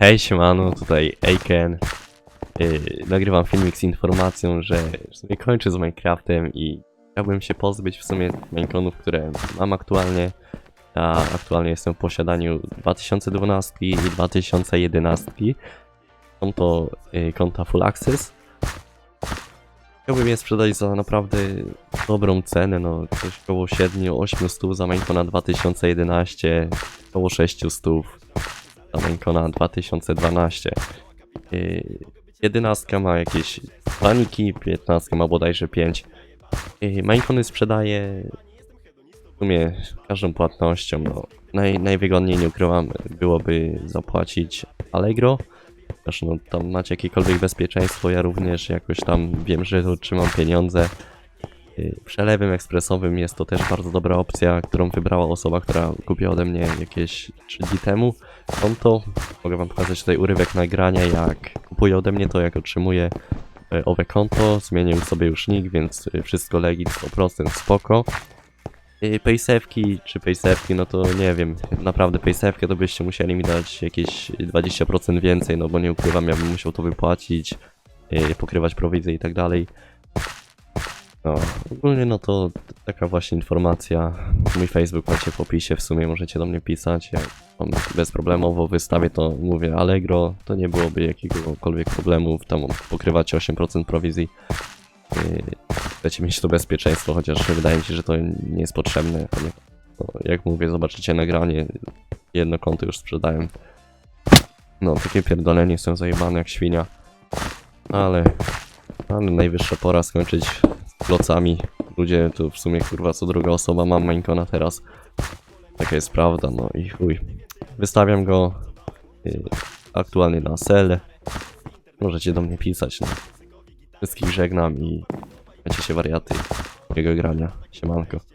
Hej siemano, tutaj Aiken. Yy, nagrywam filmik z informacją, że w sumie kończę z Minecraftem i chciałbym się pozbyć w sumie Mineconów, które mam aktualnie. A aktualnie jestem w posiadaniu 2012 i 2011. Są to yy, konta Full Access. Chciałbym je sprzedać za naprawdę dobrą cenę, no coś około 7-8 stów za Minecona 2011, około 6 stów za Minecona 2012. Yy, 11 ma jakieś planiki, 15 ma bodajże 5. Yy, Minecony sprzedaje w sumie każdą płatnością. No. Naj, najwygodniej, nie ukrywam, byłoby zapłacić Allegro. Aż no, tam macie jakiekolwiek bezpieczeństwo, ja również jakoś tam wiem, że trzymam pieniądze. Yy, Przelewem ekspresowym jest to też bardzo dobra opcja, którą wybrała osoba, która kupiła ode mnie jakieś 3 dni temu konto. Mogę wam pokazać tutaj urywek nagrania, jak kupuję ode mnie to, jak otrzymuję e, owe konto. Zmienił sobie już nick, więc e, wszystko legit 100% spoko. Paysewki czy paysewki, no to nie wiem, naprawdę paysewkę to byście musieli mi dać jakieś 20% więcej, no bo nie ukrywam, ja bym musiał to wypłacić, pokrywać prowizję i tak dalej. No, ogólnie no to taka właśnie informacja. Mój Facebook macie w opisie, w sumie możecie do mnie pisać. Ja mam bezproblemowo wystawię to, mówię Allegro, to nie byłoby jakiegokolwiek problemu, tam pokrywacie 8% prowizji. Yy, Chcecie mieć to bezpieczeństwo, chociaż wydaje mi się, że to nie jest potrzebne. No, jak mówię, zobaczycie nagranie, jedno konto już sprzedałem. No, takie pierdolenie, jestem zajebany jak świnia. Ale, ale najwyższa pora skończyć klocami. Ludzie, tu w sumie kurwa co druga osoba ma Minecona teraz. Taka jest prawda, no i chuj. Wystawiam go y, aktualnie na sel. Możecie do mnie pisać. No. Wszystkich żegnam i macie się wariaty mojego grania. Siemanko.